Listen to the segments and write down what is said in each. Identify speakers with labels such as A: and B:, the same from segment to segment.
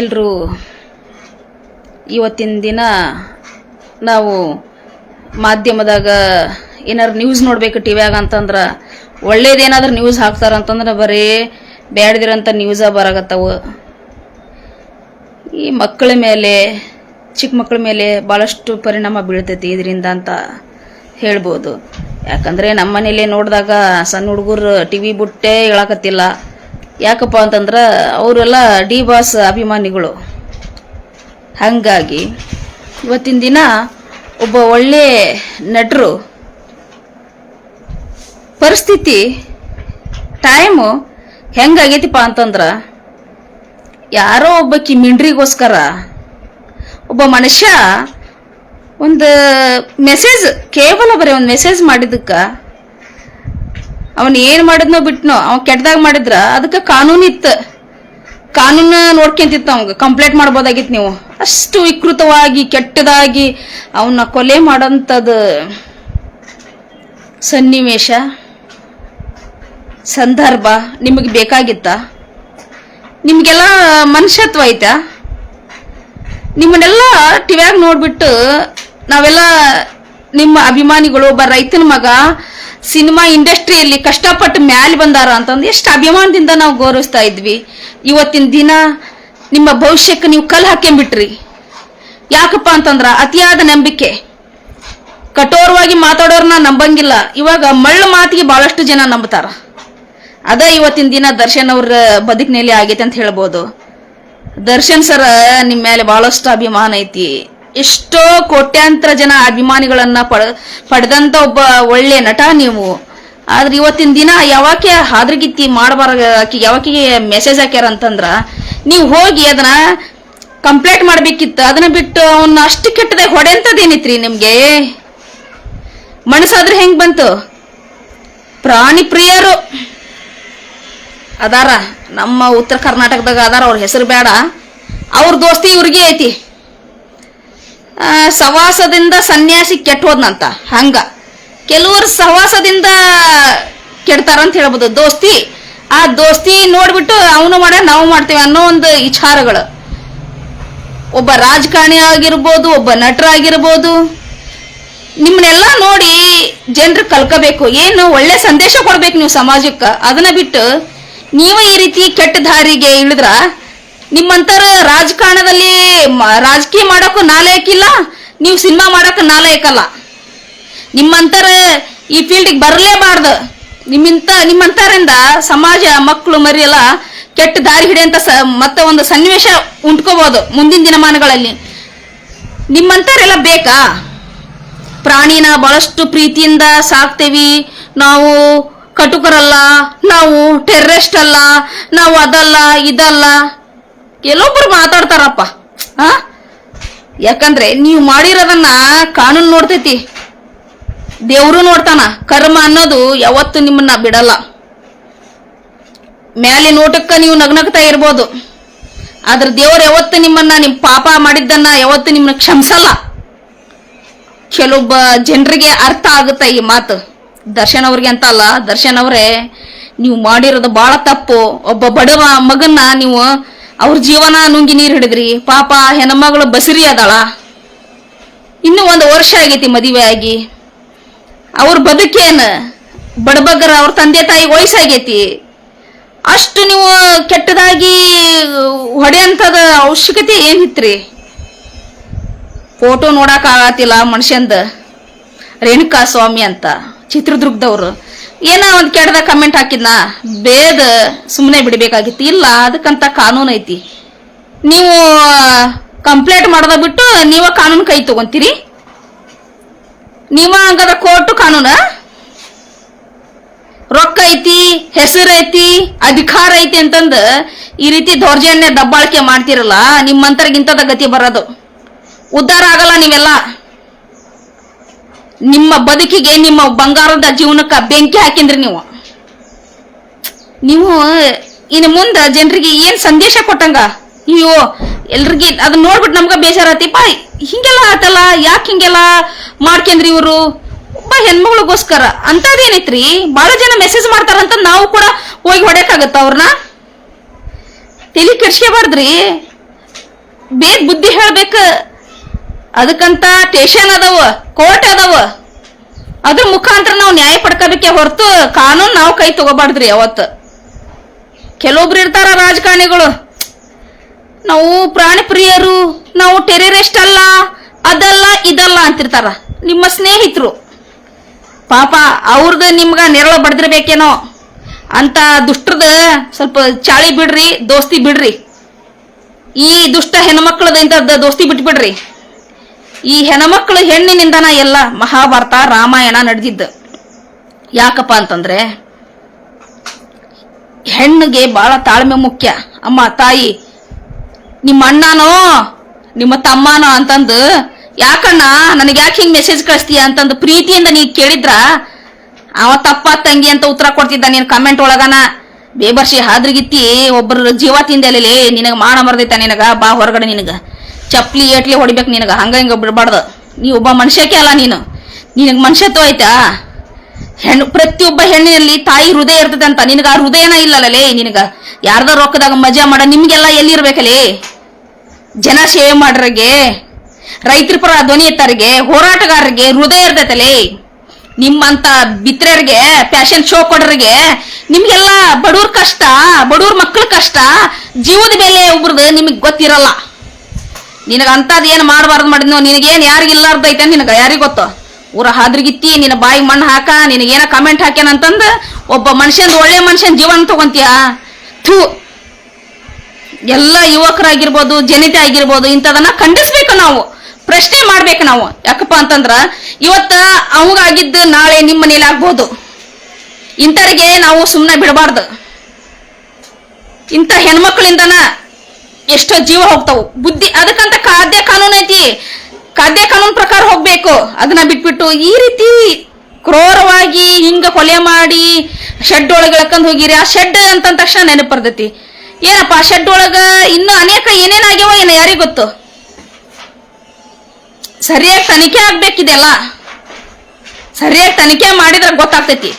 A: ಎಲ್ಲರೂ ಇವತ್ತಿನ ದಿನ ನಾವು ಮಾಧ್ಯಮದಾಗ ಏನಾದ್ರು ನ್ಯೂಸ್ ನೋಡ್ಬೇಕು ಟಿವ್ಯಾಗ ಅಂತಂದ್ರೆ ಒಳ್ಳೇದೇನಾದ್ರೂ ನ್ಯೂಸ್ ಹಾಕ್ತಾರಂತಂದ್ರೆ ಬರೀ ಬ್ಯಾಡ್ದಿರಂಥ ನ್ಯೂಸ ಬರಾಗತ್ತವು ಈ ಮಕ್ಕಳ ಮೇಲೆ, ಚಿಕ್ಕ ಮಕ್ಕಳ ಮೇಲೆ ಭಾಳಷ್ಟು ಪರಿಣಾಮ ಬೀಳ್ತೈತಿ ಇದರಿಂದ ಅಂತ ಹೇಳ್ಬೋದು. ಯಾಕಂದರೆ ನಮ್ಮ ಮನೇಲಿ ನೋಡಿದಾಗ ಸಣ್ಣ ಹುಡುಗರು ಟಿ ವಿ ಬಿಟ್ಟೇ ಹೇಳಕತ್ತಿಲ್ಲ. ಯಾಕಪ್ಪ ಅಂತಂದ್ರೆ ಅವರೆಲ್ಲ ಡಿ ಬಾಸ್ ಅಭಿಮಾನಿಗಳು. ಹಾಗಾಗಿ ಇವತ್ತಿನ ದಿನ ಒಬ್ಬ ಒಳ್ಳೆ ನಟರು ಪರಿಸ್ಥಿತಿ ಟೈಮು ಹೆಂಗಾಗೈತಿಪ್ಪ ಅಂತಂದ್ರೆ ಯಾರೋ ಒಬ್ಬಕಿ ಮಿಂಡ್ರಿಗೋಸ್ಕರ ಒಬ್ಬ ಮನುಷ್ಯ ಒಂದು ಮೆಸೇಜ್ ಕೇವಲ ಬರೀ ಒಂದು ಮೆಸೇಜ್ ಮಾಡಿದ್ದಕ್ಕ ಅವನ್ ಏನ್ ಮಾಡಿದ್ನೋ ಬಿಟ್ನೋ ಅವ್ ಕೆಟ್ಟದಾಗ ಮಾಡಿದ್ರ ಅದಕ್ಕೆ ಕಾನೂನು ಇತ್ತು. ಕಾನೂನು ನೋಡ್ಕೊಂತಿತ್ತು ಅವಂಗ, ಕಂಪ್ಲೇಂಟ್ ಮಾಡ್ಬೋದಾಗಿತ್ತು ನೀವು. ಅಷ್ಟು ವಿಕೃತವಾಗಿ, ಕೆಟ್ಟದಾಗಿ ಅವನ್ನ ಕೊಲೆ ಮಾಡೋಂಥದ್ದು ಸನ್ನಿವೇಶ, ಸಂದರ್ಭ ನಿಮಗೆ ಬೇಕಾಗಿತ್ತ? ನಿಮಗೆಲ್ಲ ಮನುಷ್ಯತ್ವ ಐತಾ? ನಿಮ್ಮನ್ನೆಲ್ಲ ಟಿವ್ಯಾಗ ನೋಡ್ಬಿಟ್ಟು ನಾವೆಲ್ಲ ನಿಮ್ಮ ಅಭಿಮಾನಿಗಳು ಒಬ್ಬ ರೈತನ ಮಗ ಸಿನಿಮಾ ಇಂಡಸ್ಟ್ರಿಯಲ್ಲಿ ಕಷ್ಟಪಟ್ಟು ಮ್ಯಾಲೆ ಬಂದಾರ ಅಂತಂದು ಎಷ್ಟು ಅಭಿಮಾನದಿಂದ ನಾವು ಗೌರವಿಸ್ತಾ ಇದ್ವಿ. ಇವತ್ತಿನ ದಿನ ನಿಮ್ಮ ಭವಿಷ್ಯಕ್ಕೆ ನೀವು ಕಲ್ಲು ಹಾಕ್ಕೊಂಬಿಟ್ರಿ ಯಾಕಪ್ಪ ಅಂತಂದ್ರ ಅತಿಯಾದ ನಂಬಿಕೆ. ಕಠೋರವಾಗಿ ಮಾತಾಡೋರ್ನ ನಂಬಂಗಿಲ್ಲ. ಇವಾಗ ಮಳ್ಳ ಮಾತಿಗೆ ಬಹಳಷ್ಟು ಜನ ನಂಬ್ತಾರ. ಅದ ಇವತ್ತಿನ ದಿನ ದರ್ಶನ್ ಅವ್ರ ಬದುಕಿನಲ್ಲಿ ಆಗೈತೆ ಅಂತ ಹೇಳ್ಬೋದು. ದರ್ಶನ್ ಸರ್ ನಿಮ್ಮ ಮೇಲೆ ಬಹಳಷ್ಟು ಅಭಿಮಾನ ಐತಿ. ಎಷ್ಟೋ ಕೋಟ್ಯಾಂತರ ಜನ ಅಭಿಮಾನಿಗಳನ್ನ ಪಡ, ಪಡೆದಂತ ಒಬ್ಬ ಒಳ್ಳೆ ನಟ ನೀವು. ಆದ್ರೆ ಇವತ್ತಿನ ದಿನ ಯಾವಾಕೆ ಹಾದ್ರಗಿತ್ತಿ ಮಾಡಬಾರ ಯಾವಾಕಿಗೆ ಮೆಸೇಜ್ ಹಾಕ್ಯಾರ ಅಂತಂದ್ರ, ನೀವು ಹೋಗಿ ಅದನ್ನ ಕಂಪ್ಲೇಂಟ್ ಮಾಡ್ಬೇಕಿತ್ತು. ಅದನ್ನ ಬಿಟ್ಟು ಅವನ್ನ ಅಷ್ಟು ಕೆಟ್ಟದಾಗ ಹೊಡೆಂತದೇನಿತ್ರಿ ನಿಮ್ಗೆ? ಮನಸ್ಸಾದ್ರೆ ಹೆಂಗ್ ಬಂತು? ಪ್ರಾಣಿ ಪ್ರಿಯರು. ಅದಾರ, ನಮ್ಮ ಉತ್ತರ ಕರ್ನಾಟಕದಾಗ ಅದಾರ, ಅವ್ರ ಹೆಸರು ಬೇಡ ಅವ್ರ ದೋಸ್ತಿ ಇವ್ರಿಗೆ ಐತಿ. ಸವಾಸದಿಂದ ಸನ್ಯಾಸಿ ಕೆಟ್ಟ ಹೋದ್ನಂತ ಹಂಗ. ಕೆಲವರು ಸವಾಸದಿಂದ ಕೆಡ್ತಾರಂತ ಹೇಳ್ಬೋದು. ದೋಸ್ತಿ, ಆ ದೋಸ್ತಿ ನೋಡ್ಬಿಟ್ಟು ಅವನು ಮಾಡ, ನಾವು ಮಾಡ್ತೇವೆ ಅನ್ನೋ ಒಂದು ವಿಚಾರಗಳು ಒಬ್ಬ ರಾಜಕಾರಣಿ ಆಗಿರ್ಬೋದು, ಒಬ್ಬ ನಟರಾಗಿರ್ಬೋದು. ನಿಮ್ಮನ್ನೆಲ್ಲ ನೋಡಿ ಜನರು ಕಲ್ಕೋಬೇಕು. ಏನು, ಒಳ್ಳೆ ಸಂದೇಶ ಕೊಡ್ಬೇಕು ನೀವು ಸಮಾಜಕ್ಕೆ. ಅದನ್ನ ಬಿಟ್ಟು, ನೀವು ಈ ರೀತಿ ಕೆಟ್ಟ ದಾರಿಗೆ ಇಳಿದ್ರ ನಿಮ್ಮಂತರ ರಾಜಕಾರಣದಲ್ಲಿ ರಾಜಕೀಯ ಮಾಡಕ್ಕೂ ನಾಲಾಯಕ್ಕಿಲ್ಲ ನೀವು ಸಿನಿಮಾ ಮಾಡಕ್ಕೆ ನಾಲಾಯಕಲ್ಲ ನಿಮ್ಮಂತರ ಈ ಫೀಲ್ಡಿಗೆ ಬರಲೇಬಾರ್ದು. ನಿಮ್ಮಿಂತ, ನಿಮ್ಮಂತರಿಂದ ಸಮಾಜ ಮಕ್ಕಳು ಮರಿ ಎಲ್ಲ ಕೆಟ್ಟ ದಾರಿ ಹಿಡಿಯಂತ ಮತ್ತೆ ಒಂದು ಸನ್ನಿವೇಶ ಉಂಟ್ಕೋಬಹುದು ಮುಂದಿನ ದಿನಮಾನಗಳಲ್ಲಿ. ನಿಮ್ಮಂತರೆಲ್ಲ ಬೇಕಾ? ಪ್ರಾಣಿನ ಬಹಳಷ್ಟು ಪ್ರೀತಿಯಿಂದ ಸಾಕ್ತೇವಿ. ನಾವು ಕಟುಕರಲ್ಲ, ನಾವು ಟೆರ್ರಿಸ್ಟ್ ಅಲ್ಲ, ನಾವು ಅದಲ್ಲ, ಇದಲ್ಲ. ಕೆಲವೊಬ್ರು ಮಾತಾಡ್ತಾರಪ್ಪ. ಹಾ? ಯಾಕಂದ್ರೆ ನೀವು ಮಾಡಿರೋದನ್ನ ಕಾನೂನು ನೋಡ್ತೈತಿ. ದೇವ್ರು ನೋಡ್ತಾನ. ಕರ್ಮ ಅನ್ನೋದು ಯಾವತ್ತು ನಿಮ್ಮನ್ನ ಬಿಡಲ್ಲ. ಮ್ಯಾಲೆ ನೋಟಕ್ಕ ನೀವು ನಗ್ನಗ್ತಾ ಇರ್ಬೋದು. ಆದ್ರೆ ದೇವ್ರು ಯಾವತ್ತು ನಿಮ್ಮನ್ನ ನಿಮ್ ಪಾಪ ಮಾಡಿದ್ದನ್ನ ಯಾವತ್ತು ನಿಮ್ಮನ್ನ ಕ್ಷಮಿಸಲ್ಲ. ಕೆಲವೊಬ್ಬ ಜನರಿಗೆ ಅರ್ಥ ಆಗುತ್ತೆ ಈ ಮಾತು. ದರ್ಶನ್ ಅವ್ರಿಗೆ ಅಂತ ಅಲ್ಲ, ದರ್ಶನ್ ಅವರೇ, ನೀವು ಮಾಡಿರೋದು ಬಹಳ ತಪ್ಪು. ಒಬ್ಬ ಬಡವ ಮಗನ್ನ ನೀವು ಅವ್ರ ಜೀವನ ನುಂಗಿ ನೀರು ಹಿಡಿದ್ರಿ. ಪಾಪ ಹೆಣ್ಮಗಳು ಬಸರಿ ಅದಾಳ. ಇನ್ನು ಒಂದು ವರ್ಷ ಆಗೈತಿ ಮದುವೆ ಆಗಿ. ಅವ್ರ ಬದುಕೇನು? ಬಡಬಗ್ಗರ ಅವ್ರ ತಂದೆ ತಾಯಿ ವಯಸ್ಸಾಗೈತಿ ಅಷ್ಟು ನೀವು ಕೆಟ್ಟದಾಗಿ ಹೊಡೆಯಂತದ ಅವಶ್ಯಕತೆ ಏನಿತ್ರಿ? ಫೋಟೋ ನೋಡಕ್ ಆಗತ್ತಿಲ್ಲ ಮನುಷ್ಯಂದ. ರೇಣುಕಾ ಸ್ವಾಮಿ ಅಂತ, ಚಿತ್ರದುರ್ಗದವ್ರು. ಏನ ಒಂದು ಕೆಟ್ಟದ ಕಮೆಂಟ್ ಹಾಕಿದ್ನ? ಬೇದ ಸುಮ್ಮನೆ ಬಿಡಬೇಕಾಗಿತ್ತು. ಇಲ್ಲ, ಅದಕ್ಕಂತ ಕಾನೂನು ಐತಿ. ನೀವು ಕಂಪ್ಲೇಂಟ್ ಮಾಡೋದ ಬಿಟ್ಟು ನೀವ ಕಾನೂನು ಕೈ ತಗೊಂತೀರಿ? ನಿಮ್ಮ ಅಂಗದ ಕೋರ್ಟು ಕಾನೂನ? ರೊಕ್ಕ ಐತಿ, ಹೆಸರು ಐತಿ, ಅಧಿಕಾರ ಐತಿ ಅಂತಂದು ಈ ರೀತಿ ದೌರ್ಜನ್ಯ ದಬ್ಬಾಳಿಕೆ ಮಾಡ್ತಿರಲ್ಲ, ನಿಮ್ಮಂತರ್ಗಿಂತದ ಗತಿ ಬರೋದು. ಉದ್ಧಾರ ಆಗಲ್ಲ ನೀವೆಲ್ಲ. ನಿಮ್ಮ ಬದುಕಿಗೆ ನಿಮ್ಮ ಬಂಗಾರದ ಜೀವನಕ್ಕೆ ಬೆಂಕಿ ಹಾಕಿಂದ್ರಿ ನೀವು. ನೀವು, ಇನ್ನು ಮುಂದ ಜನರಿಗೆ ಏನ್ ಸಂದೇಶ ಕೊಟ್ಟಂಗ? ಅಯ್ಯೋ ಎಲ್ರಿಗೆ ಅದನ್ನ ನೋಡ್ಬಿಟ್ಟು ನಮ್ಗ ಬೇಜಾರತಿಪ್ಪ ಹಿಂಗೆಲ್ಲ ಆತಲ್ಲ, ಯಾಕೆ ಹಿಂಗೆಲ್ಲ ಮಾಡ್ಕೊಂಡ್ರಿ ಇವರು? ಒಬ್ಬ ಹೆಣ್ಮಗಳಿಗೋಸ್ಕರ ಅಂತದೇನೈತ್ರಿ? ಬಹಳ ಜನ ಮೆಸೇಜ್ ಮಾಡ್ತಾರಂತ ನಾವು ಕೂಡ ಹೋಗಿ ಹೊಡೆಯಕಾಗತ್ತ ಅವ್ರನ್ನ? ತಲೆ ಕೆಡ್ಸ್ಕೋಬಾರ್ದ್ರಿ. ಬೇಗ ಬುದ್ಧಿ ಹೇಳ್ಬೇಕ ಅದಕ್ಕಂತ ಸ್ಟೇಷನ್ ಅದಾವ, ಕೋರ್ಟ್ ಅದಾವ. ಅದ್ರ ಮುಖಾಂತರ ನಾವು ನ್ಯಾಯ ಪಡ್ಕೋಬೇಕೆ ಹೊರತು ಕಾನೂನು ನಾವು ಕೈ ತಗೋಬಾರ್ದ್ರಿ ಅವತ್ತು. ಕೆಲವೊಬ್ರು ಇರ್ತಾರ ರಾಜಕಾರಣಿಗಳು. ನಾವು ಪ್ರಾಣಿ ಪ್ರಿಯರು ನಾವು ಟೆರರಿಸ್ಟ್ ಅಲ್ಲ ಅದಲ್ಲ ಇದಲ್ಲ ಅಂತಿರ್ತಾರ. ನಿಮ್ಮ ಸ್ನೇಹಿತರು. ಪಾಪ ಅವ್ರದ್ದು ನಿಮ್ಗ ನೆರಳು ಬಡದಿರ್ಬೇಕೇನೋ. ಅಂತ ದುಷ್ಟ್ರದ ಸ್ವಲ್ಪ ಚಾಳಿ ಬಿಡ್ರಿ, ದೋಸ್ತಿ ಬಿಡ್ರಿ. ಈ ದುಷ್ಟ ಹೆಣ್ಮಕ್ಳದ ಇಂಥದ್ದು ದೋಸ್ತಿ ಬಿಟ್ಬಿಡ್ರಿ. ಈ ಹೆಣ್ಮಕ್ಳು ಹೆಣ್ಣಿನಿಂದನ ಎಲ್ಲ ಮಹಾಭಾರತ ರಾಮಾಯಣ ನಡೆದಿದ್ದು. ಯಾಕಪ್ಪ ಅಂತಂದ್ರೆ, ಹೆಣ್ಣಿಗೆ ಬಹಳ ತಾಳ್ಮೆ ಮುಖ್ಯ. ಅಮ್ಮ, ತಾಯಿ, ನಿಮ್ಮ ಅಣ್ಣನೋ, ನಿಮ್ಮ ತಮ್ಮನೋ ಅಂತಂದು, ಯಾಕಣ್ಣ, ನನಗೆ ಯಾಕೆ ಹಿಂಗ್ ಮೆಸೇಜ್ ಕಳಿಸ್ತೀಯ ಅಂತಂದು ಪ್ರೀತಿಯಿಂದ ನೀ ಕೇಳಿದ್ರ? ಅವ ತಪ್ಪ ತಂಗಿ ಅಂತ ಉತ್ತರ ಕೊಡ್ತಿದ್ದ ನೀನ್ ಕಮೆಂಟ್ ಒಳಗನ. ಬೇಬರ್ಷಿ ಹಾದ್ರಿಗಿತ್ತಿ ಒಬ್ಬರ ಜೀವ ತಿಂದಲೇ ನಿನಗ ಮಾನ ಮರ್ದೈತ ನಿನಗ, ಬಾ ಹೊರಗಡೆ ನಿನಗ. ಚಪ್ಲಿ ಏಟ್ಲಿ ಹೊಡಿಬೇಕು ನಿನಗೆ. ಹಂಗ ಹಿಂಗ ಬಿಡಬಾರ್ದು. ನೀ ಒಬ್ಬ ಮನುಷ್ಯಕ್ಕೆ ಅಲ್ಲ ನೀನು. ನಿನಗೆ ಮನುಷ್ಯತ್ವ ಆಯ್ತಾ ಹೆಣ್ಣು ಪ್ರತಿಯೊಬ್ಬ ಹೆಣ್ಣಿನಲ್ಲಿ ತಾಯಿ ಹೃದಯ ಇರ್ತದೆ ಅಂತ ನಿನಗೆ ಆ ಹೃದಯನ ಇಲ್ಲಲ್ಲಲೇ ನಿನಗ. ಯಾರ್ದ ರೊಕ್ಕದಾಗ ಮಜಾ ಮಾಡ, ನಿಮ್ಗೆಲ್ಲ ಎಲ್ಲಿರ್ಬೇಕಲೇ? ಜನ ಸೇವೆ ಮಾಡ್ರಿಗೆ, ರೈತರ ಪರ ಧ್ವನಿ ಎತ್ತಾರಿಗೆ, ಹೋರಾಟಗಾರರಿಗೆ ಹೃದಯ ಇರ್ತೈತಲ್ಲಿ ನಿಮ್ಮಂತ ಬಿತ್ರರಿಗೆ ಫ್ಯಾಷನ್ ಶೋ ಕೊಡ್ರಿಗೆ, ನಿಮ್ಗೆಲ್ಲ ಬಡವ್ರ ಕಷ್ಟ ಬಡವ್ರ ಮಕ್ಳ ಕಷ್ಟ, ಜೀವದ ಬೆಲೆ ಒಬ್ರದ್ದು ನಿಮಗೆ ಗೊತ್ತಿರಲ್ಲ. ನಿನಗ ಅಂತದ್ ಏನ್ ಮಾಡಬಾರ್ದು ಮಾಡಿದ್ನೋ, ನಿನಗೇನ್ ಯಾರಿಗಿಲ್ಲಾರ್ದೈತೆ ನಿನಗ ಯಾರಿಗೆ ಗೊತ್ತು? ಊರ ಹಾದ್ರಿಗಿತ್ತಿ, ನಿನ್ನ ಬಾಯಿ ಮಣ್ಣು ಹಾಕ, ನಿನಗೇನ ಕಮೆಂಟ್ ಹಾಕ್ಯಾನಂತಂದ ಒಬ್ಬ ಮನುಷ್ಯನ ಒಳ್ಳೆ ಮನುಷ್ಯನ ಜೀವನ ತಗೊಂತೀಯ? ಥೂ. ಎಲ್ಲ ಯುವಕರಾಗಿರ್ಬೋದು, ಜನತೆ ಆಗಿರ್ಬೋದು, ಇಂಥದನ್ನ ಖಂಡಿಸ್ಬೇಕು ನಾವು. ಪ್ರಶ್ನೆ ಮಾಡ್ಬೇಕು ನಾವು. ಯಾಕಪ್ಪ ಅಂತಂದ್ರ, ಇವತ್ತ ಅವಂಗಾಗಿದ್ದು ನಾಳೆ ನಿಮ್ಮ ಮನೇಲಿ ಆಗ್ಬೋದು. ಇಂಥರಿಗೆ ನಾವು ಸುಮ್ಮನೆ ಬಿಡಬಾರ್ದು. ಇಂಥ ಹೆಣ್ಮಕ್ಳಿಂದನ ಎಷ್ಟೋ ಜೀವ ಹೋಗ್ತಾವು. ಬುದ್ಧಿ, ಅದಕ್ಕಂತ ಖಾದ್ಯ ಕಾನೂನು ಐತಿ. ಖಾದ್ಯ ಕಾನೂನು ಪ್ರಕಾರ ಹೋಗ್ಬೇಕು. ಅದನ್ನ ಬಿಟ್ಬಿಟ್ಟು ಈ ರೀತಿ ಕ್ರೂರವಾಗಿ ಹಿಂಗ ಕೊಲೆ ಮಾಡಿ ಶೆಡ್ ಒಳಗೆ ಎಳ್ಕೊಂಡ್ ಹೋಗಿರಿ. ಆ ಶೆಡ್ ಅಂತ ತಕ್ಷಣ ನೆನಪು ಬರ್ತೈತಿ. ಏನಪ್ಪ ಶೆಡ್ ಒಳಗ ಇನ್ನೂ ಅನೇಕ ಏನೇನಾಗ್ಯಾವ ಏನು ಯಾರಿಗ ಗೊತ್ತು? ಸರಿಯಾಗಿ ತನಿಖೆ ಆಗ್ಬೇಕಿದೆಲ್ಲ ಸರಿಯಾಗಿ ತನಿಖೆ ಮಾಡಿದ್ರೆ ಗೊತ್ತಾಗ್ತೈತಿ.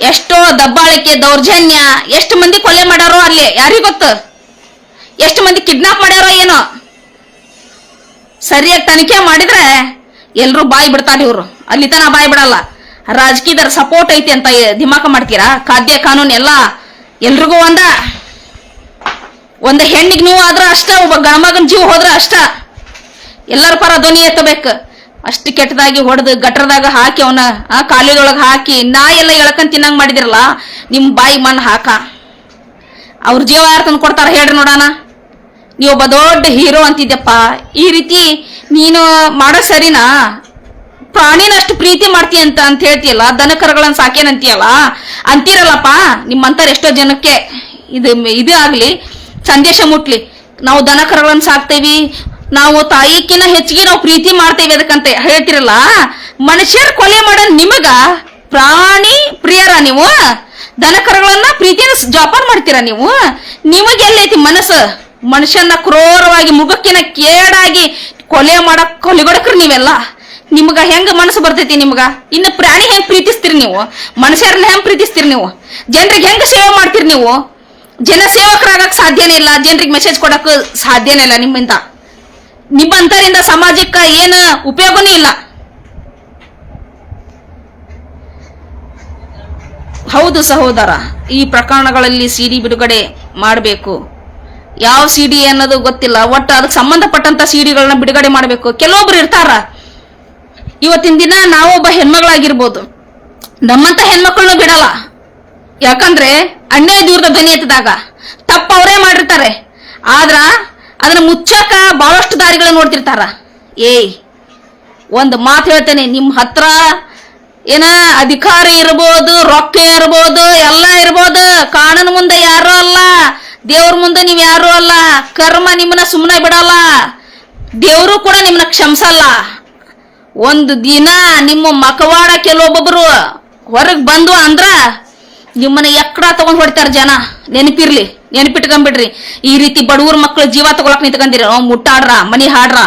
A: ಎಷ್ಟೋ ದಬ್ಬಾಳಿಕೆ, ದೌರ್ಜನ್ಯ, ಎಷ್ಟು ಮಂದಿ ಕೊಲೆ ಮಾಡಾರೋ ಅಲ್ಲಿ. ಯಾರಿಗ್ ಗೊತ್ತು? ಎಷ್ಟು ಮಂದಿ ಕಿಡ್ನಾಪ್ ಮಾಡ್ಯಾರೋ ಏನೋ? ಸರಿಯಾಗಿ ತನಿಖೆ ಮಾಡಿದ್ರೆ ಎಲ್ರು ಬಾಯಿ ಬಿಡ್ತಾರೆ ಇವ್ರು. ಅಲ್ಲಿ ತನ ಬಾಯಿ ಬಿಡಲ್ಲ. ರಾಜಕೀಯದರ ಸಪೋರ್ಟ್ ಐತಿ ಅಂತ ದಿಮಾಕ ಮಾಡ್ತೀರಾ? ಖಾದ್ಯ ಕಾನೂನು ಎಲ್ಲ ಎಲ್ರಿಗೂ ಒಂದ. ಒಂದು ಹೆಣ್ಣಿಗೆ ನೋವು ಆದ್ರ ಅಷ್ಟ, ಒಬ್ಬ ಗಣಮಗನ ಜೀವ ಹೋದ್ರ ಅಷ್ಟ. ಎಲ್ಲರ ಪರ ಧ್ವನಿ ಎತ್ತಬೇಕು. ಅಷ್ಟು ಕೆಟ್ಟದಾಗಿ ಹೊಡೆದು ಗಟ್ರದಾಗ ಹಾಕಿ ಅವನ, ಆ, ಕಾಲಿದೊಳಗೆ ಹಾಕಿ ನಾ ಎಲ್ಲ ಎಳ್ಕೊಂಡ್ ತಿನ್ನಂಗ್ ಮಾಡಿದಿರಲ್ಲ, ನಿಮ್ ಬಾಯಿ ಮಣ್ಣು ಹಾಕ. ಅವ್ರ ಜೀವ ಯಾರು ತಂದು ಕೊಡ್ತಾರ ಹೇಳ್ರಿ ನೋಡೋಣ. ನೀ ಒಬ್ಬ ದೊಡ್ಡ ಹೀರೋ ಅಂತಿದ್ದೆಪ್ಪ ಈ ರೀತಿ ನೀನು ಮಾಡೋ ಸರಿನಾ? ಪ್ರಾಣಿನಷ್ಟು ಪ್ರೀತಿ ಮಾಡ್ತಿ ಅಂತ ಅಂತ ಹೇಳ್ತೀಯಲ್ಲ ದನ ಕರಗಳನ್ನ ಸಾಕೇನಂತೀಯಲ್ಲ? ಅಂತೀರಲ್ಲಪ್ಪ ನಿಮ್ಮಂತರ ಎಷ್ಟೋ ಜನಕ್ಕೆ ಇದು ಇದು ಆಗ್ಲಿ, ಸಂದೇಶ ಮುಟ್ಲಿ. ನಾವು ದನ ಕರುಗಳನ್ನ ಸಾಕ್ತೇವಿ, ನಾವು ತಾಯಿಕಿನ ಹೆಚ್ಚಿಗೆ ನಾವು ಪ್ರೀತಿ ಮಾಡ್ತೇವೆ ಅದಕ್ಕಂತ. ಹೇಳ್ತಿರಲ್ಲ? ಮನುಷ್ಯರ ಕೊಲೆ ಮಾಡೋ ನಿಮಗ ಪ್ರಾಣಿ ಪ್ರಿಯರ ನೀವು ದನ ಕರಗಳನ್ನ ಪ್ರೀತಿನ ಜೋಪಾನ ಮಾಡ್ತೀರಾ ನೀವು? ನಿಮಗೆಲ್ಲೈತಿ ಮನಸ್ಸು? ಮನುಷ್ಯನ ಕ್ರೂರವಾಗಿ, ಮುಖಕ್ಕಿನ ಕೇಡಾಗಿ ಕೊಲೆ ಮಾಡಕ್ ಕೊಲೆಗೊಡಕ್ರಿ ನೀವೆಲ್ಲ. ನಿಮ್ಗ ಹೆಂಗ ಮನಸ್ಸು ಬರ್ತೈತಿ ನಿಮ್ಗ? ಇನ್ನು ಪ್ರಾಣಿ ಹೆಂಗ್ ಪ್ರೀತಿಸ್ತೀರಿ ನೀವು? ಮನುಷ್ಯರನ್ನ ಹೆಂಗ್ ಪ್ರೀತಿಸ್ತೀರಿ ನೀವು? ಜನರಿಗೆ ಹೆಂಗ ಸೇವೆ ಮಾಡ್ತೀರಿ ನೀವು? ಜನ ಸೇವಕರಾಗಕ್ ಸಾಧ್ಯನೇ ಇಲ್ಲ, ಜನರಿಗೆ ಮೆಸೇಜ್ ಕೊಡಕ್ ಸಾಧ್ಯನೇ ಇಲ್ಲ ನಿಮ್ಮಿಂದ. ನಿಮ್ಮಂತರಿಂದ ಸಮಾಜಕ್ಕ ಏನು ಉಪಯೋಗನೂ ಇಲ್ಲ. ಹೌದು ಸಹೋದರ, ಈ ಪ್ರಕರಣಗಳಲ್ಲಿ ಸಿಡಿ ಬಿಡುಗಡೆ ಮಾಡಬೇಕು. ಯಾವ ಸಿಡಿ ಅನ್ನೋದು ಗೊತ್ತಿಲ್ಲ. ಒಟ್ಟು ಅದಕ್ಕೆ ಸಂಬಂಧಪಟ್ಟಂತ ಸಿಡಿಗಳನ್ನ ಬಿಡುಗಡೆ ಮಾಡಬೇಕು. ಕೆಲವೊಬ್ರು ಇರ್ತಾರ. ಇವತ್ತಿನ ದಿನ ನಾವೊಬ್ಬ ಹೆಣ್ಮಗಳಾಗಿರ್ಬೋದು. ನಮ್ಮಂತ ಹೆಣ್ಮಕ್ಳನ್ನ ಬಿಡಲ್ಲ. ಯಾಕಂದ್ರೆ ಅನ್ಯಾಯ ದೂರದ ಧ್ವನಿ ಎತ್ತಿದಾಗ ತಪ್ಪು ಅವರೇ ಮಾಡಿರ್ತಾರೆ. ಆದ್ರ ಅದನ್ನ ಮುಚ್ಚಕ ಬಹಳಷ್ಟು ದಾರಿಗಳನ್ನ ನೋಡ್ತಿರ್ತಾರ. ಏಯ್, ಒಂದು ಮಾತು ಹೇಳ್ತೇನೆ, ನಿಮ್ ಹತ್ರ ಏನ ಅಧಿಕಾರ ಇರ್ಬೋದು, ರೊಕ್ಕ ಇರ್ಬೋದು, ಎಲ್ಲ ಇರ್ಬೋದು ಕಾನೂನು ಮುಂದೆ ಯಾರೋ ಅಲ್ಲ. ದೇವ್ರ ಮುಂದೆ ನೀವು ಯಾರು ಅಲ್ಲ, ಕರ್ಮ ನಿಮ್ಮನ್ನ ಸುಮ್ಮನೆ ಬಿಡಲ್ಲ. ದೇವರು ಕೂಡ ನಿಮ್ಮನ್ನ ಕ್ಷಮಿಸಲ್ಲ. ಒಂದು ದಿನ ನಿಮ್ಮ ಮಕವಾಡ ಕೆಲವೊಬ್ಬೊಬ್ರು ಹೊರಗೆ ಬಂದು ಅಂದ್ರ ನಿಮ್ಮನ್ನ ಎಕ್ಕಡ ತಗೊಂಡ್ ಹೊಡಿತಾರೆ ಜನ. ನೆನಪಿರ್ಲಿ ನೆನಪಿಟ್ಕೊಂಡ್ಬಿಡ್ರಿ ಈ ರೀತಿ ಬಡವ್ರ ಮಕ್ಳು ಜೀವ ತಗೊಳಕ್ ನಿಂತ್ಕೊಂಡಿರ ಮುಟ್ಟಾಡ್ರ, ಮನಿ ಹಾಡ್ರ.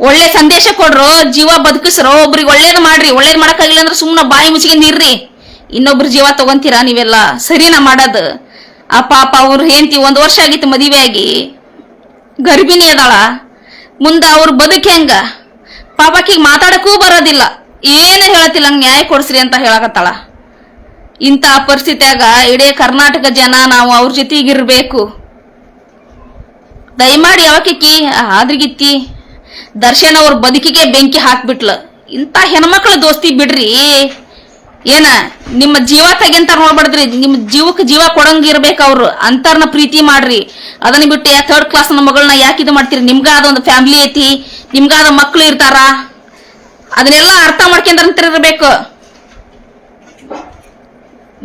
A: ಒಳ್ಳೆ ಸಂದೇಶ ಕೊಡ್ರು, ಜೀವ ಬದುಕಿಸ್ರೋ. ಒಬ್ರಿಗೆ ಒಳ್ಳೇದ್ ಮಾಡ್ರಿ, ಒಳ್ಳೇದ್ ಮಾಡಕ್ಕಾಗಿಲ್ಲ ಅಂದ್ರೆ ಸುಮ್ಮನೆ ಬಾಯಿ ಮುಚ್ಚಿಗೆ ನೀರ್ರಿ ಇನ್ನೊಬ್ರು ಜೀವ ತಗೊಂತೀರಾ ನೀವೆಲ್ಲ? ಸರಿನಾ ಮಾಡೋದು? ಆ ಪಾಪ ಅವ್ರು ಹೆಂಡತಿ ಒಂದು ವರ್ಷ ಆಗಿತ್ತು ಮದುವೆ ಆಗಿ ಗರ್ಭಿಣಿ ಅದಾಳ. ಮುಂದ ಅವ್ರ ಬದುಕ ಹೆಂಗ? ಪಾಪಕ್ಕಿಗೆ ಮಾತಾಡಕ್ಕೂ ಬರೋದಿಲ್ಲ. ಏನು ಹೇಳತ್ತಿಲ್ಲ ಹಂಗ ನ್ಯಾಯ ಕೊಡ್ಸ್ರಿ ಅಂತ ಹೇಳಕತ್ತಾಳ. ಇಂಥ ಪರಿಸ್ಥಿತಿಯಾಗ ಇಡೀ ಕರ್ನಾಟಕ ಜನ ನಾವು ಅವ್ರ ಜೊತೆಗಿರ್ಬೇಕು. ದಯಮಾಡಿ ಯಾವಕ್ಕಿಕ್ಕಿ ಆದ್ರಿಗಿತ್ತಿ ದರ್ಶನ್ ಅವ್ರ ಬದುಕಿಗೆ ಬೆಂಕಿ ಹಾಕ್ಬಿಟ್ಲು. ಇಂಥ ಹೆಣ್ಮಕ್ಳ ದೋಸ್ತಿ ಬಿಡ್ರಿ. ಏನ, ನಿಮ್ಮ ಜೀವ ತೆಗಿಂತಾರ ನೋಡ್ಬಾರ್ದ್ರಿ. ನಿಮ್ಮ ಜೀವಕ್ಕೆ ಜೀವ ಕೊಡಂಗ ಇರ್ಬೇಕು ಅವ್ರು. ಅಂತರ್ನ ಪ್ರೀತಿ ಮಾಡ್ರಿ. ಅದನ್ನ ಬಿಟ್ಟು ಯಾ ಥರ್ಡ್ ಕ್ಲಾಸ್ ಮಗಳನ್ನ ಯಾಕೆ ಇದು ಮಾಡ್ತೀರಿ? ನಿಮ್ಗಾದ ಒಂದು ಫ್ಯಾಮಿಲಿ ಐತಿ. ನಿಮ್ಗಾದ ಮಕ್ಳು ಇರ್ತಾರ. ಅದನ್ನೆಲ್ಲ ಅರ್ಥ ಮಾಡ್ಕೊಂಡ್ರಂತಿರ್ಬೇಕು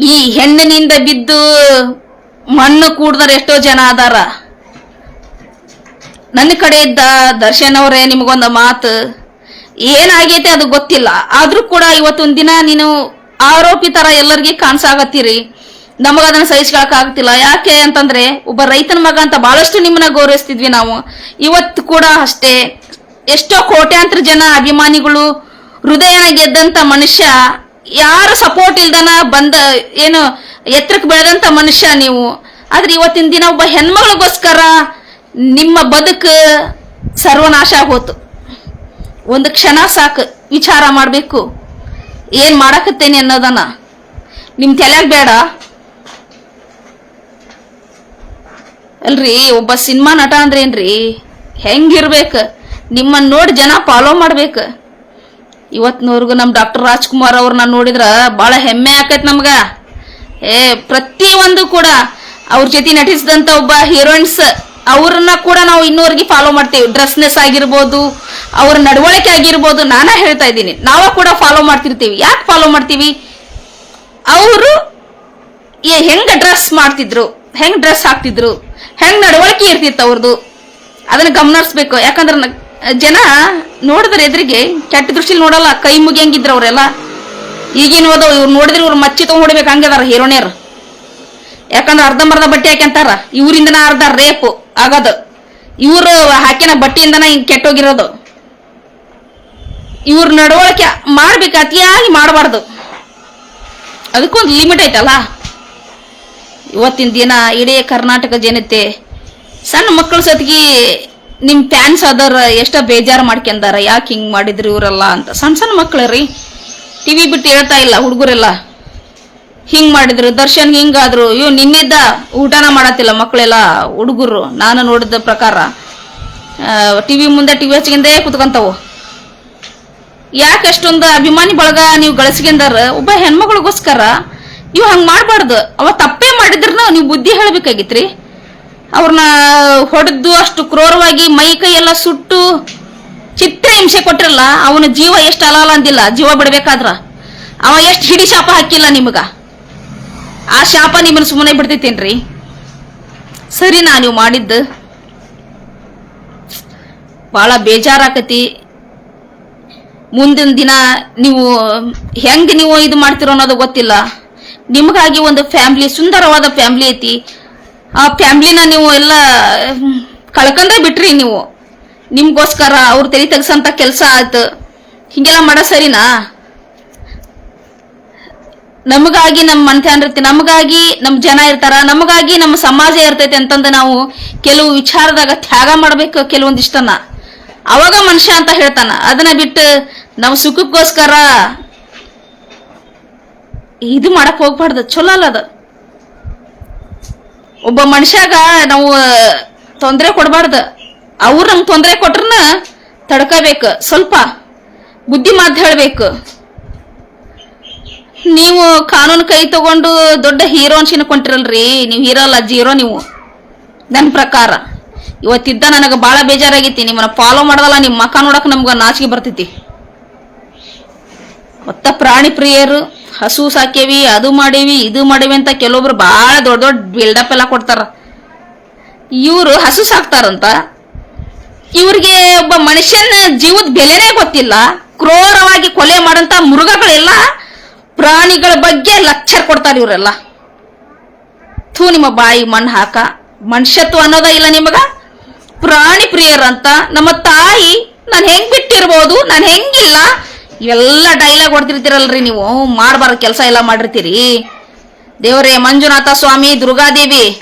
A: ಈ ಹೆಣ್ಣಿನಿಂದ ಬಿದ್ದು ಮಣ್ಣು ಕೂಡ್ದಾರ ಎಷ್ಟೋ ಜನ ಅದಾರ. ನನ್ನ ಕಡೆ ಇದ್ದ ದರ್ಶನ್ ಅವರೇ, ನಿಮಗೊಂದು ಮಾತು. ಏನಾಗೈತೆ ಅದು ಗೊತ್ತಿಲ್ಲ. ಆದ್ರೂ ಕೂಡ ಇವತ್ತೊಂದಿನ ದಿನ ನೀನು ಆರೋಪಿ ತರ ಎಲ್ಲರಿಗೆ ಕಾಣಿಸಾಗತ್ತೀರಿ. ನಮಗ ಅದನ್ನ ಸಹಿಸ್ಕೊಳಕ್ ಆಗ್ತಿಲ್ಲ ಯಾಕೆ ಅಂತಂದ್ರೆ, ಒಬ್ಬ ರೈತನ ಮಗ ಅಂತ ಬಹಳಷ್ಟು ನಿಮ್ಮನ್ನ ಗೌರವಿಸ್ತಿದ್ವಿ ನಾವು. ಇವತ್ತು ಕೂಡ ಅಷ್ಟೇ. ಎಷ್ಟೋ ಕೋಟ್ಯಾಂತರ ಜನ ಅಭಿಮಾನಿಗಳು ಹೃದಯನ ಗೆದ್ದಂತ ಮನುಷ್ಯ, ಯಾರು ಸಪೋರ್ಟ್ ಇಲ್ದನ ಬಂದ, ಏನು, ಎತ್ತರಕ್ಕೆ ಬೆಳೆದಂತ ಮನುಷ್ಯ ನೀವು. ಆದ್ರೆ ಇವತ್ತಿನ ದಿನ ಒಬ್ಬ ಹೆಣ್ಮಗಳಿಗೋಸ್ಕರ ನಿಮ್ಮ ಬದುಕು ಸರ್ವನಾಶ ಆಗೋತು. ಒಂದು ಕ್ಷಣ ಸಾಕು, ವಿಚಾರ ಮಾಡಬೇಕು. ಏನ್ ಮಾಡಕತ್ತೇನೆ ಅನ್ನೋದನ್ನ ನಿಮ್ ತಲೆಯಾಗ ಬೇಡ. ಅಲ್ರಿ, ಒಬ್ಬ ಸಿನಿಮಾ ನಟ ಏನ್ರಿ? ಹೆಂಗಿರ್ಬೇಕು? ನಿಮ್ಮನ್ನ ನೋಡಿ ಜನ ಫಾಲೋ ಮಾಡ್ಬೇಕು. ಇವತ್ನವರ್ಗು ನಮ್ ಡಾಕ್ಟರ್ ರಾಜ್ಕುಮಾರ್ ಅವ್ರನ್ನ ನೋಡಿದ್ರ ಬಹಳ ಹೆಮ್ಮೆ ಆಕೈತ್ ನಮ್ಗ. ಏ, ಪ್ರತಿಯೊಂದು ಕೂಡ ಅವ್ರ ಜೊತೆ ನಟಿಸಿದಂತ ಒಬ್ಬ ಹೀರೋಯಿನ್ಸ್ ಅವ್ರನ್ನ ಕೂಡ ನಾವು ಇನ್ನೂವರೆಗೆ ಫಾಲೋ ಮಾಡ್ತೀವಿ. ಡ್ರೆಸ್ನೆಸ್ ಆಗಿರ್ಬೋದು, ಅವ್ರ ನಡವಳಿಕೆ ಆಗಿರ್ಬೋದು, ನಾನಾ ಹೇಳ್ತಾ ಇದ್ದೀನಿ. ನಾವ ಕೂಡ ಫಾಲೋ ಮಾಡ್ತಿರ್ತೀವಿ. ಯಾಕೆ ಫಾಲೋ ಮಾಡ್ತೀವಿ? ಅವರು ಹೆಂಗ ಡ್ರೆಸ್ ಮಾಡ್ತಿದ್ರು, ಹೆಂಗ್ ಡ್ರೆಸ್ ಹಾಕ್ತಿದ್ರು, ಹೆಂಗ್ ನಡವಳಿಕೆ ಇರ್ತಿತ್ತು ಅವ್ರದ್ದು ಅದನ್ನ ಗಮನಿಸ್ಬೇಕು ಯಾಕಂದ್ರೆ ಜನ ನೋಡಿದ್ರೆ ಎದುರಿಗೆ ಕೆಟ್ಟ ದೃಷ್ಟಿಲಿ ನೋಡಲ್ಲ, ಕೈ ಮುಗಿಯಂಗಿದ್ರು ಅವರೆಲ್ಲ. ಈಗಿನ ಹೋದವು ಇವ್ರು ನೋಡಿದ್ರೆ ಇವ್ರು ಮಚ್ಚಿ ತಗೊಂಡ್ ಹಾಗೆ ಹಂಗದಾರ ಹೀರೋಣಿಯರು. ಯಾಕಂದ್ರೆ ಅರ್ಧಂಬರ್ಧ ಬಟ್ಟೆ ಹಾಕ್ಯಂತಾರ. ಇವರಿಂದನ ಅರ್ಧ ರೇಪು. ಆಗೋದು. ಇವರು ಹಾಕಿನ ಬಟ್ಟೆಯಿಂದನ ಹಿಂಗ್ ಕೆಟ್ಟೋಗಿರೋದು. ಇವ್ರ ನಡವಳಿಕೆ ಮಾಡ್ಬೇಕು, ಅತಿಯಾಗಿ ಮಾಡಬಾರ್ದು. ಅದಕ್ಕೊಂದು ಲಿಮಿಟ್ ಐತಲ್ಲ? ಇವತ್ತಿನ ದಿನ ಇಡೀ ಕರ್ನಾಟಕ ಜನತೆ ಸಣ್ಣ ಮಕ್ಕಳ ಸತ್ಗಿ ನಿಮ್ ಫ್ಯಾನ್ಸ್ ಅದರ ಎಷ್ಟ ಬೇಜಾರು ಮಾಡ್ಕೊಂಡಾರ, ಯಾಕೆ ಹಿಂಗ್ ಮಾಡಿದ್ರು ಇವರೆಲ್ಲ ಅಂತ. ಸಣ್ಣ ಸಣ್ಣ ಮಕ್ಳು ರೀ ಟಿವಿ ಬಿಟ್ಟು ಹೇಳ್ತಾ ಇಲ್ಲ ಹುಡುಗರೆಲ್ಲ. ಹಿಂಗ್ ಮಾಡಿದ್ರು, ದರ್ಶನ್ ಹಿಂಗಾದ್ರು ಇವ್ ನಿನ್ನಿದ್ದ ಊಟನ ಮಾಡತ್ತಿಲ್ಲ ಮಕ್ಕಳೆಲ್ಲ, ಹುಡುಗರು, ನಾನು ನೋಡಿದ ಪ್ರಕಾರ. ಟಿವಿ ಮುಂದೆ ಟಿವಿ ಹಚ್ಕೊಂಡೇ ಕುತ್ಕೊಂತಾವು. ಯಾಕೆ ಅಷ್ಟೊಂದು ಅಭಿಮಾನಿ ಬಳಗ ನೀವು ಗಳಿಸ್ಕೊಂಡಾರ ಒಬ್ಬ ಹೆಣ್ಮಗಳಿಗೋಸ್ಕರ ನೀವು ಹಂಗ್ ಮಾಡಬಾರ್ದು. ಅವ ತಪ್ಪೇ ಮಾಡಿದ್ರನ ನೀವು ಬುದ್ಧಿ ಹೇಳ್ಬೇಕಾಗಿತ್ರಿ. ಅವ್ರನ್ನ ಹೊಡೆದು ಅಷ್ಟು ಕ್ರೂರವಾಗಿ ಮೈ ಕೈ ಎಲ್ಲ ಸುಟ್ಟು ಚಿತ್ರ ಹಿಂಸೆ ಕೊಟ್ಟಿರಲ್ಲ ಅವನ ಜೀವ ಎಷ್ಟು ಅಲಾಲ ಅಂದಿಲ್ಲ, ಜೀವ ಬಿಡ್ಬೇಕಾದ್ರ. ಅವ ಎಷ್ಟು ಹಿಡಿ ಶಾಪ ಹಾಕಿಲ್ಲ ನಿಮಗ. ಆ ಶಾಪ ನಿಮ್ಮನ್ನ ಸುಮ್ಮನೆ ಬಿಡ್ತೈತೇನ್ರಿ? ಸರಿನಾ ನೀವು ಮಾಡಿದ್ದು. ಬಹಳ ಬೇಜಾರಾಕತಿ. ಮುಂದಿನ ದಿನ ನೀವು ಹೆಂಗ್ ನೀವು ಇದು ಮಾಡ್ತಿರೋ ಅನ್ನೋದು ಗೊತ್ತಿಲ್ಲ. ನಿಮಗಾಗಿ ಒಂದು ಫ್ಯಾಮ್ಲಿ, ಸುಂದರವಾದ ಫ್ಯಾಮ್ಲಿ ಐತಿ. ಆ ಫ್ಯಾಮ್ಲಿನ ನೀವು ಎಲ್ಲ ಕಳ್ಕೊಂಡೇ ಬಿಟ್ರಿ ನೀವು. ನಿಮ್ಗೋಸ್ಕರ ಅವ್ರು ತೆರಿ ತೆಗ್ಸಂತ ಕೆಲಸ ಆಯ್ತು. ಹಿಂಗೆಲ್ಲ ಮಾಡೋ ಸರಿನಾ? ನಮಗಾಗಿ ನಮ್ಮ ಮನ್ಥ್ಯಾನ್ ಇರ್ತಿ ನಮಗಾಗಿ ನಮ್ಮ ಜನ ಇರ್ತಾರ, ನಮಗಾಗಿ ನಮ್ಮ ಸಮಾಜ ಇರ್ತೈತಿ ಅಂತಂದ ನಾವು ಕೆಲವು ವಿಚಾರದಾಗ ತ್ಯಾಗ ಮಾಡ್ಬೇಕು ಕೆಲವೊಂದಿಷ್ಟನ್ನ. ಅವಾಗ ಮನುಷ್ಯ ಅಂತ ಹೇಳ್ತಾನ. ಅದನ್ನ ಬಿಟ್ಟು ನಾವು ಸುಖಕ್ಕೋಸ್ಕರ ಇದು ಮಾಡಕ್ ಹೋಗ್ಬಾರ್ದು. ಚಲೋ ಅಲ್ಲ ಅದು. ಒಬ್ಬ ಮನುಷ್ಯಾಗ ನಾವು ತೊಂದರೆ ಕೊಡಬಾರ್ದು. ಅವ್ರು ನಮ್ಗೆ ತೊಂದರೆ ಕೊಟ್ರನ ತಡ್ಕೋಬೇಕು. ಸ್ವಲ್ಪ ಬುದ್ಧಿ ಮಾತು ಹೇಳ್ಬೇಕು. ನೀವು ಕಾನೂನು ಕೈ ತಗೊಂಡು ದೊಡ್ಡ ಹೀರೋ ಅನ್ಸಿನ್ಕೊಂಟಿರಲ್ರಿ ನೀವು ಹೀರೋ ಅಲ್ಲ, ಜೀರೋ ನೀವು. ನನ್ನ ಪ್ರಕಾರ. ಇವತ್ತಿದ್ದ ನನಗೆ ಭಾಳ ಬೇಜಾರಾಗೈತಿ. ನಿಮ್ಮನ್ನ ಫಾಲೋ ಮಾಡೋದಲ್ಲ ನಿಮ್ಮ ಮಕ ನೋಡಕ್ ನಮ್ಗೆ ನಾಚಿಕೆ ಬರ್ತೈತಿ. ಮತ್ತ ಪ್ರಾಣಿ ಪ್ರಿಯರು, ಹಸು ಸಾಕೇವಿ, ಅದು ಮಾಡೇವಿ, ಇದು ಮಾಡೇವಿ ಅಂತ ಕೆಲವೊಬ್ರು ಭಾಳ ದೊಡ್ಡ ದೊಡ್ಡ ಬಿಲ್ಡಪ್ ಎಲ್ಲ ಕೊಡ್ತಾರ. ಇವರು ಹಸು ಸಾಕ್ತಾರಂತ. ಇವ್ರಿಗೆ ಒಬ್ಬ ಮನುಷ್ಯನ ಜೀವದ ಬೆಲೆನೇ ಗೊತ್ತಿಲ್ಲ. ಕ್ರೂರವಾಗಿ ಕೊಲೆ ಮಾಡಂತ ಮೃಗಗಳೆಲ್ಲ ಪ್ರಾಣಿಗಳ ಬಗ್ಗೆ ಲೆಕ್ಚರ್ ಕೊಡ್ತಾರೆ ಇವರೆಲ್ಲ. ಥೂ, ನಿಮ್ಮ ಬಾಯಿ ಮಣ್ಣು ಹಾಕ. ಮನುಷ್ಯತ್ವ ಅನ್ನೋದ ಇಲ್ಲ ನಿಮಗ? ಪ್ರಾಣಿ ಪ್ರಿಯರಂತ ನಮ್ಮ ತಾಯಿ ನಾನು ಹೆಂಗ್ ಬಿಟ್ಟಿರ್ಬೋದು, ನಾನು ಹೆಂಗಿಲ್ಲ? ಇವೆಲ್ಲ ಡೈಲಾಗ್ ಹೊಡ್ತಿರ್ತೀರಲ್ರಿ ನೀವು. ಮಾಡಬಾರ್ದು ಕೆಲಸ ಎಲ್ಲ ಮಾಡಿರ್ತೀರಿ. ದೇವರೇ, ಮಂಜುನಾಥ ಸ್ವಾಮಿ, ದುರ್ಗಾದೇವಿ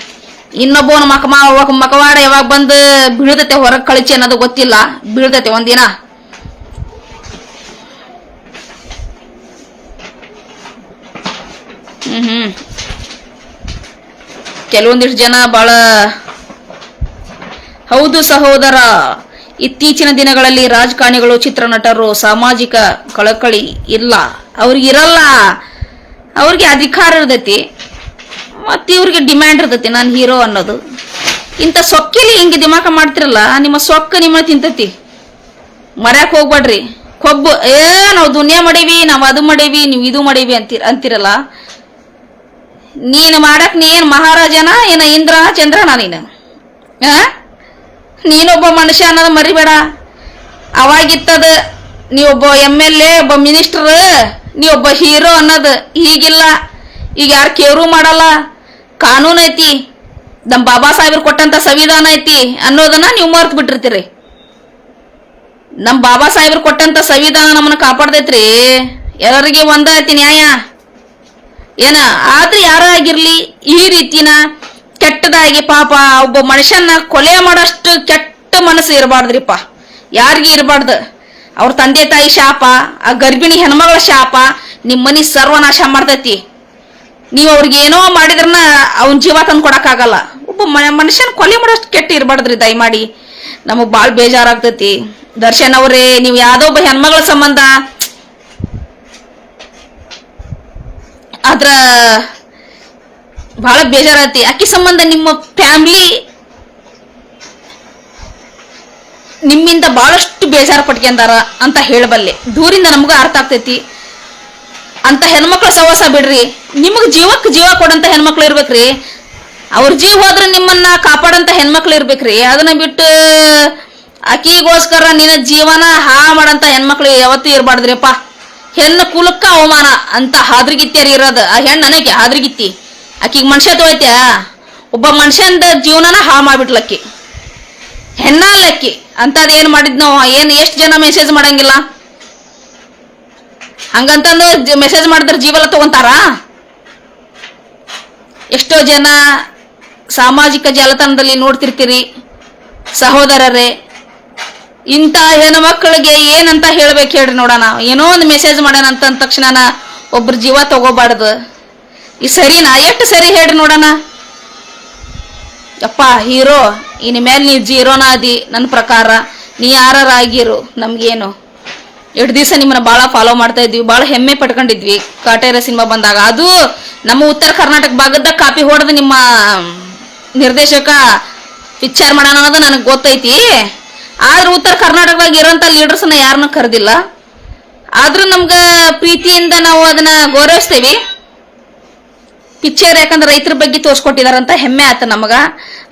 A: ಇನ್ನೊಬ್ಬನ ಮಕ ಮಾ- ಮಕವಾಡ ಯಾವಾಗ ಬಂದು ಬೀಳ್ದತೆ ಹೊರಗೆ ಕಳಿಚಿ ಅನ್ನೋದು ಗೊತ್ತಿಲ್ಲ. ಬೀಳ್ತೈತೆ ಒಂದಿನ. ಹ್ಮ್. ಕೆಲವೊಂದಿಷ್ಟು ಜನ ಬಹಳ ಹೌದು ಸಹೋದರ. ಇತ್ತೀಚಿನ ದಿನಗಳಲ್ಲಿ ರಾಜಕಾರಣಿಗಳು, ಚಿತ್ರನಟರು, ಸಾಮಾಜಿಕ ಕಳಕಳಿ ಇಲ್ಲ. ಅವ್ರಿಗಿರಲ್ಲ ಅವ್ರಿಗೆ ಅಧಿಕಾರ ಇರ್ತೈತಿ. ಮತ್ತೆ ಇವ್ರಿಗೆ ಡಿಮ್ಯಾಂಡ್ ಇರ್ತೈತಿ. ನಾನು ಹೀರೋ ಅನ್ನೋದು. ಇಂಥ ಸೊಕ್ಕಿಲಿ ಹಿಂಗೆ ದಿಮಾಕ ಮಾಡ್ತಿರಲ್ಲ, ನಿಮ್ಮ ಸೊಕ್ಕ ನಿಮ್ಮ ತಿಂತತಿ. ಮರ್ಯಾಕ್ ಹೋಗ್ಬೇಡ್ರಿ ಕೊಬ್ಬು, ಏ, ನಾವು ದುನಿಯಾ ಮಾಡೀವಿ, ನಾವು ಅದು ಮಾಡೀವಿ, ನೀವು ಇದು ಮಾಡೀವಿ ಅಂತೀರ ಅಂತಿರಲ್ಲ. ನೀನು ಮಾಡಕ್ ನೀನು ಮಹಾರಾಜನ ಏನ ಇಂದ್ರ ಚಂದ್ರನ ನೀನು. ನೀನೊಬ್ಬ ಮನುಷ್ಯ ಅನ್ನೋದು ಮರಿಬೇಡ. ಅವಾಗಿತ್ತದ ನೀ ಒಬ್ಬ ಎಂ ಎಲ್ ಎ ಒಬ್ಬ ಮಿನಿಸ್ಟರ್ ನೀ ಒಬ್ಬ ಹೀರೋ ಅನ್ನೋದು ಈಗಿಲ್ಲ. ಈಗ ಯಾರು ಕೇರು ಮಾಡಲ್ಲ. ಕಾನೂನು ಐತಿ. ನಮ್ ಬಾಬಾ ಸಾಹೇಬ್ರು ಕೊಟ್ಟಂತ ಸಂವಿಧಾನ ಐತಿ ಅನ್ನೋದನ್ನ ನೀವು ಮರ್ತ್ ಬಿಟ್ಟಿರ್ತೀರಿ. ನಮ್ ಬಾಬಾ ಸಾಹೇಬ್ರು ಕೊಟ್ಟಂತ ಸಂವಿಧಾನ ನಮ್ಮನ್ನ ಕಾಪಾಡ್ದೈತ್ರಿ ಎಲ್ಲರಿಗೆ ಒಂದ ಐತಿ ನ್ಯಾಯ. ಏನ? ಆದ್ರೆ ಯಾರಾಗಿರ್ಲಿ ಈ ರೀತಿನ ಕೆಟ್ಟದಾಗಿ ಪಾಪ ಒಬ್ಬ ಮನುಷ್ಯನ ಕೊಲೆ ಮಾಡೋಷ್ಟು ಕೆಟ್ಟ ಮನಸ್ಸು ಇರಬಾರ್ದ್ರಿಪ್ಪ. ಯಾರಿಗೆ ಇರಬಾರ್ದು. ಅವ್ರ ತಂದೆ ತಾಯಿ ಶಾಪ, ಆ ಗರ್ಭಿಣಿ ಹೆಣ್ಮಗಳ ಶಾಪ ನಿಮ್ಮ ಮನಿ ಸರ್ವನಾಶ ಮಾಡ್ತೈತಿ. ನೀವು ಅವ್ರಿಗೆ ಏನೋ ಮಾಡಿದ್ರನ ಅವನ್ ಜೀವ ತಂದು ಕೊಡಕ್ಕಾಗಲ್ಲ. ಒಬ್ಬ ಮನುಷ್ಯನ ಕೊಲೆ ಮಾಡೋಷ್ಟು ಕೆಟ್ಟ ಇರಬಾರ್ದ್ರಿ, ದಯಮಾಡಿ. ನಮಗ್ ಬಾಳ್ ಬೇಜಾರಾಗ್ತೈತಿ. ದರ್ಶನ್ ಅವ್ರೆ, ನೀವು ಯಾವ್ದೋ ಒಬ್ಬ ಹೆಣ್ಮಗಳ ಸಂಬಂಧ ಆದ್ರ ಬಹಳ ಬೇಜಾರಾತಿ ಅಕ್ಕಿ ಸಂಬಂಧ ನಿಮ್ಮ ಫ್ಯಾಮಿಲಿ ನಿಮ್ಮಿಂದ ಬಹಳಷ್ಟು ಬೇಜಾರು ಪಟ್ಕೊಂಡಾರ ಅಂತ ಹೇಳಬಲ್ಲೆ. ದೂರಿಂದ ನಮಗ ಅರ್ಥ ಆಗ್ತೈತಿ. ಅಂತ ಹೆಣ್ಮಕ್ಳ ಸಹವಾಸ ಬಿಡ್ರಿ. ನಿಮಗ್ ಜೀವಕ್ಕೆ ಜೀವ ಕೊಡಂತ ಹೆಣ್ಮಕ್ಳು ಇರ್ಬೇಕ್ರಿ. ಅವ್ರ ಜೀವ ಹೋದ್ರೆ ನಿಮ್ಮನ್ನ ಕಾಪಾಡಂತ ಹೆಣ್ಮಕ್ಳು ಇರ್ಬೇಕ್ರಿ. ಅದನ್ನ ಬಿಟ್ಟು ಅಕ್ಕಿಗೋಸ್ಕರ ನಿನ್ನ ಜೀವನ ಹಾ ಮಾಡಂತ ಹೆಣ್ಮಕ್ಳು ಯಾವತ್ತೂ ಇರ್ಬಾರ್ದ್ರಿಪ್ಪ. ಹೆಣ್ಣು ಕುಲಕ್ಕ ಅವಮಾನ ಅಂತ ಹಾದ್ರಿಗಿತ್ಯಾರಿ ಇರೋದು. ಆ ಹೆಣ್ಣು ನನಗೆ ಹಾದ್ರಿಗಿತ್ತಿ. ಆಕಿಗೆ ಮನುಷ್ಯ ತೋಯ್ತ್ಯಾ? ಒಬ್ಬ ಮನುಷ್ಯಂದ ಜೀವನನ ಹಾ ಮಾಡ್ಬಿಟ್ಲಕ್ಕಿ. ಹೆಣ್ಣಲ್ಲಕ್ಕಿ ಅಂತದೇನ್ ಮಾಡಿದ್ನೋ? ಏನ್ ಎಷ್ಟು ಜನ ಮೆಸೇಜ್ ಮಾಡಂಗಿಲ್ಲ? ಹಂಗಂತಂದು ಮೆಸೇಜ್ ಮಾಡಿದ್ರೆ ಜೀವಲ್ಲ ತಗೊಂತಾರ? ಎಷ್ಟೋ ಜನ ಸಾಮಾಜಿಕ ಜಾಲತಾಣದಲ್ಲಿ ನೋಡ್ತಿರ್ತೀರಿ. ಸಹೋದರರೇ ಇಂಥ ಮಕ್ಕಳಿಗೆ ಏನಂತ ಹೇಳ್ಬೇಕು ಹೇಳ್ರಿ ನೋಡೋಣ. ಏನೋ ಒಂದು ಮೆಸೇಜ್ ಮಾಡೋಣ ಅಂತ ಅಂದ ತಕ್ಷಣ ಒಬ್ರ ಜೀವ ತಗೋಬಾರ್ದು. ಈ ಸರಿನಾ ಎಷ್ಟು ಸರಿ ಹೇಳ್ರಿ ನೋಡೋಣ. ಅಪ್ಪ ಹೀರೋ ಇನ್ ಮೇಲೆ ನೀ ಜೀರೋನ ಅದಿ ನನ್ನ ಪ್ರಕಾರ. ನೀ ಯಾರಾಗಿರು ನಮ್ಗೇನು. ಎರಡು ದಿವಸ ನಿಮ್ಮನ್ನ ಭಾಳ ಫಾಲೋ ಮಾಡ್ತಾ ಇದ್ವಿ ಭಾಳ ಹೆಮ್ಮೆ ಪಟ್ಕೊಂಡಿದ್ವಿ. ಕಾಟೇರ ಸಿನಿಮಾ ಬಂದಾಗ. ಅದು ನಮ್ಮ ಉತ್ತರ ಕರ್ನಾಟಕ ಭಾಗದ ಕಾಪಿ ಹೊಡೆದು ನಿಮ್ಮ ನಿರ್ದೇಶಕ ಪಿಕ್ಚರ್ ಮಾಡೋಣ ಅನ್ನೋದು ನನಗೆ ಗೊತ್ತೈತಿ. ಆದ್ರೆ ಉತ್ತರ ಕರ್ನಾಟಕದಾಗ ಇರೋಂಥ ಲೀಡರ್ಸ್ನ ಯಾರನ್ನೂ ಕರೆದಿಲ್ಲ. ಆದ್ರೂ ನಮ್ಗೆ ಪ್ರೀತಿಯಿಂದ ನಾವು ಅದನ್ನ ಗೌರವಿಸ್ತೇವಿ. ಪಿಚ್ಚರ್ ಯಾಕಂದ್ರೆ ರೈತರ ಬಗ್ಗೆ ತೋರ್ಸ್ಕೊಟ್ಟಿದಾರಂತ ಹೆಮ್ಮೆ ಆತ ನಮಗ.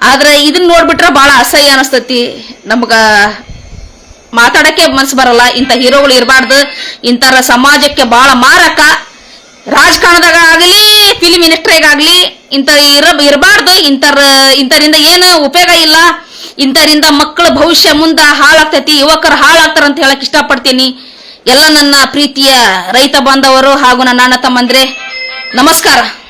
A: ಆದ್ರೆ ಇದನ್ನ ನೋಡ್ಬಿಟ್ರೆ ಬಹಳ ಅಸಹ್ಯ ಅನಸ್ತತಿ. ನಮಗ ಮಾತಾಡಕ್ಕೆ ಮನ್ಸು ಬರಲ್ಲ. ಇಂಥ ಹೀರೋಗಳು ಇರಬಾರ್ದು. ಇಂಥರ ಸಮಾಜಕ್ಕೆ ಬಹಳ ಮಾರಕ. ರಾಜಕಾರಣದಾಗ ಆಗಲಿ ಫಿಲ್ಮ್ ಇಂಡಸ್ಟ್ರಿಗಾಗ್ಲಿ ಇಂಥ ಇರ ಇರಬಾರ್ದು. ಇಂಥರ, ಇಂಥರಿಂದ ಏನು ಉಪಯೋಗ ಇಲ್ಲ. ಇಂಥರಿಂದ ಮಕ್ಕಳ ಭವಿಷ್ಯ ಮುಂದ ಹಾಳಾಗ್ತೈತಿ, ಯುವಕರು ಹಾಳಾಗ್ತಾರ ಅಂತ ಹೇಳಕ್ ಇಷ್ಟಪಡ್ತೀನಿ. ಎಲ್ಲ ನನ್ನ ಪ್ರೀತಿಯ ರೈತ ಬಾಂಧವರು ಹಾಗೂ ನನ್ನ ಅಣ್ಣ ತಮ್ಮಂದ್ರೆ, ನಮಸ್ಕಾರ.